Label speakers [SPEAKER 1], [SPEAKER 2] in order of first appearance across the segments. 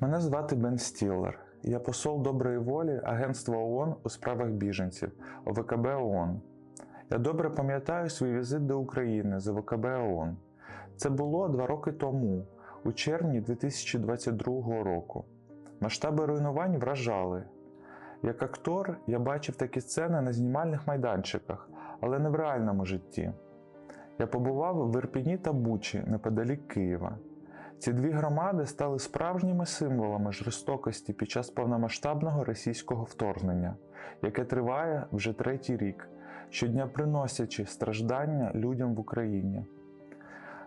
[SPEAKER 1] Мене звати Бен Стіллер. Я посол доброї волі Агентства ООН у справах біженців ОВКБ ООН. Я добре пам'ятаю свій візит до України з ОВКБ ООН. Це було два роки тому, у червні 2022 року. Масштаби руйнувань вражали. Як актор я бачив такі сцени на знімальних майданчиках, але не в реальному житті. Я побував в Ірпіні та Бучі неподалік Києва. Ці дві громади стали справжніми символами жорстокості під час повномасштабного російського вторгнення, яке триває вже третій рік, щодня приносячи страждання людям в Україні.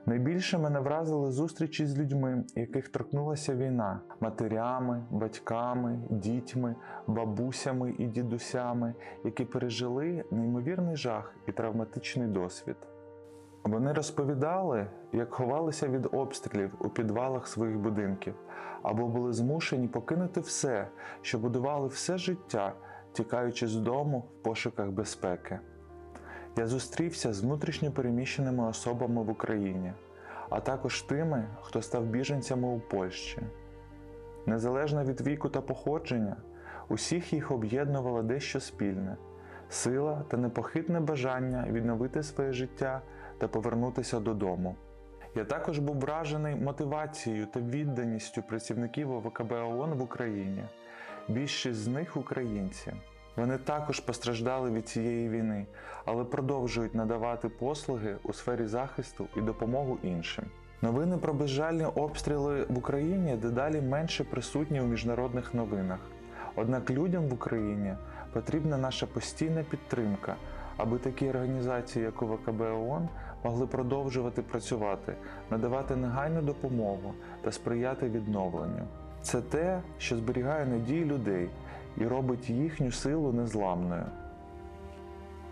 [SPEAKER 1] Найбільше мене вразили зустрічі з людьми, яких торкнулася війна матерями, батьками, дітьми, бабусями і дідусями, які пережили неймовірний жах і травматичний досвід. Вони розповідали, як ховалися від обстрілів у підвалах своїх будинків, або були змушені покинути все, що будували все життя, тікаючи з дому в пошуках безпеки. Я зустрівся з внутрішньо переміщеними особами в Україні, а також тими, хто став біженцями у Польщі. Незалежно від віку та походження, усіх їх об'єднувало дещо спільне сила та непохитне бажання відновити своє життя та повернутися додому. Я також був вражений мотивацією та відданістю працівників ОВКБ ООН в Україні. Більшість з них українці. Вони також постраждали від цієї війни, але продовжують надавати послуги у сфері захисту і допомогу іншим. Новини про безжальні обстріли в Україні дедалі менше присутні у міжнародних новинах. Однак людям в Україні потрібна наша постійна підтримка, аби такі організації, як ОВКБ ООН, могли продовжувати працювати, надавати негайну допомогу та сприяти відновленню. Це те, що зберігає надії людей і робить їхню силу незламною.